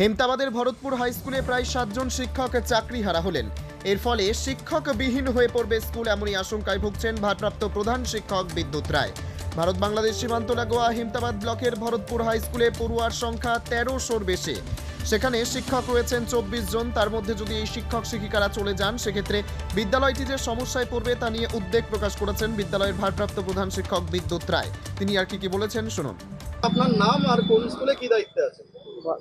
হেমতাবাদের Bharatpur high স্কুলে প্রায় সাতজন শিক্ষক চাকরি হারা হলেন। এর ফলে শিক্ষকবিহীন হয়ে পড়বে স্কুল এমনই আশঙ্কায় ভুগছেন ভারপ্রাপ্ত প্রধান শিক্ষক বিদ্যুৎ রায়। ভারত বাংলাদেশ সীমান্ত লাগোয়া হেমতাবাদ ব্লকের ভরতপুর হাই স্কুলে পড়ুয়ার সংখ্যা তেরোশোর বেশি। সেখানে শিক্ষক রয়েছেন চব্বিশ জন, তার মধ্যে যদি এই শিক্ষক শিক্ষিকারা চলে যান, সেক্ষেত্রে বিদ্যালয়টি যে সমস্যায় পড়বে তা নিয়ে উদ্বেগ প্রকাশ করেছেন বিদ্যালয়ের ভারপ্রাপ্ত প্রধান শিক্ষক বিদ্যুৎ রায়। তিনি আর কি কি বলেছেন, শুনুন। আপনার নাম আর কোন স্কুলে কি দায়িত্বে আছে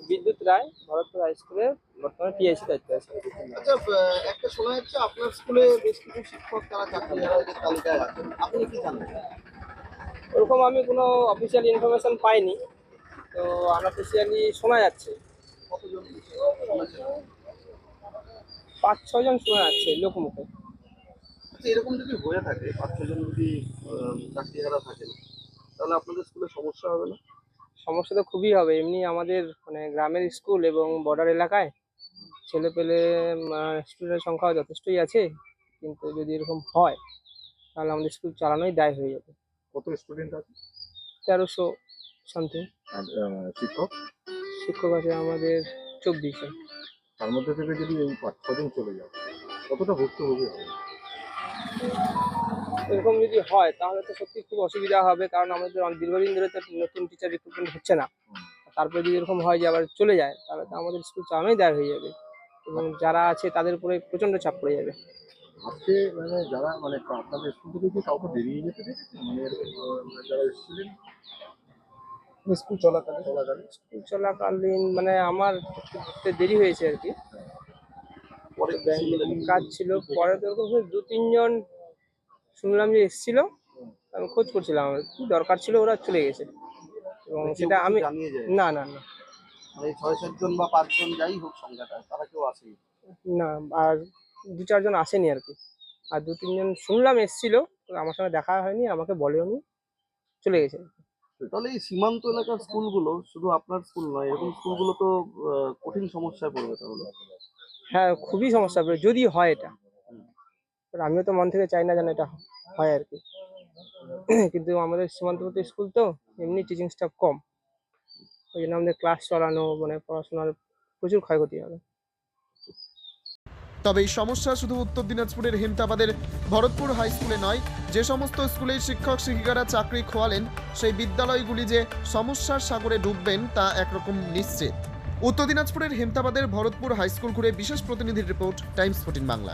বিদ্যুৎ রায় ভরতপুর হাই স্কুলে বর্তমানে টিএসসি দায়িত্ব আছে। আচ্ছা একটা শোনা যাচ্ছে আপনার স্কুলে বেশ কিছু শিক্ষক তারা চাকরি হারাদের তালিকায় আছেন আপনি কি জানেন? ওরকম আমি কোনো অফিসিয়াল ইনফরমেশন পাইনি তো আনঅফিসিয়ালি শোনা যাচ্ছে। কতজন? পাঁচ ছজন শোনা যাচ্ছে লোকমুখে। আচ্ছা এরকম যদি হয়ে থাকে পাঁচ ছজন যদি চাকরি হারা থাকেন তাহলে আপনাদের স্কুলে সমস্যা হবে না? সমস্যা তো খুবই হবে। এমনি আমাদের মানে গ্রামের স্কুল এবং বর্ডার এলাকায় ছেলে পেলে স্টুডেন্টের সংখ্যা যথেষ্টই আছে। কিন্তু যদি এরকম হয় তাহলে আমাদের স্কুল চালানোই দায় হয়ে যাবে। কত স্টুডেন্ট আছে? তেরোশো সামথিং শিক্ষক? শিক্ষক আছে আমাদের চব্বিশে তার মধ্যে থেকে যদি এই পাঁচ ছজন চলে যায় কতটা ভুক্তভোগী হবে? এরকম যদি হয় তাহলে তো সত্যি খুব অসুবিধা হবে কারণ আমাদের অনেক দীর্ঘদিন ধরে তো নতুন টিচার রিক্রুটমেন্ট হচ্ছে না। তারপরে যদি এরকম হয় যে আবার চলে যায় তাহলে তো আমাদের স্কুল চালানোই দায় হয়ে যাবে। এবং যারা আছে তাদের উপরে প্রচণ্ড চাপ পড়ে যাবে। আজকে মানে যারা মানে আপনাদের স্কুল থেকে কি কাউকে বেরিয়ে যেতে দেখেছেন? মানে মানে যারা এসেছিলেন? স্কুল চলাকালীন। চলাকালীন। স্কুল চলাকালীন মানে আমার দেরি হয়েছে আর কি। পরে কাজ ছিল। পরে তো এরকম দু তিনজন শুনলাম যে এসেছিল। আমি খোঁজ করছিলাম কি দরকার ছিল ওরা চলে গেছে। এবং সেটা আমি না না না। মানে ছয় সাতজন বা পাঁচজন যাই হোক সংখ্যাটা তারা কেউ আসেনি? না আর দু চারজন আসেনি আর কি। আর দু তিনজন শুনলাম এসছিল আমার সঙ্গে দেখা হয়নি আমাকে বলেওনি চলে গেছে। তাহলে এই সীমান্ত এলাকার স্কুলগুলো শুধু আপনার স্কুল নয় এরকম স্কুলগুলো তো কঠিন সমস্যায় পড়বে তাহলে। হ্যাঁ খুবই সমস্যা। হবে যদি হয় এটা। আমিও তো মন থেকে চাই না যেন এটা হয় আর কি। কিন্তু আমাদের সীমান্তবর্তী স্কুল তো এমনি টিচিং স্টাফ কম। ওই জন্য আমাদের ক্লাস চালানো মানে পড়াশোনার প্রচুর ক্ষয়ক্ষতি হবে। তবে এই সমস্যা শুধু উত্তর দিনাজপুরের হেমতাবাদের ভরতপুর হাই স্কুলে নয়। যে সমস্ত স্কুলে শিক্ষক, শিক্ষিকারা চাকরি খোয়ালেন, সেই বিদ্যালয়গুলি যে সমস্যার সাগরে ডুববেন তা একরকম নিশ্চিত। উত্তর দিনাজপুরের হেমতাবাদের ভরতপুর হাইস্কুল ঘুরে বিশেষ প্রতিনিধির রিপোর্ট টাইমস ফোর্টিন বাংলা।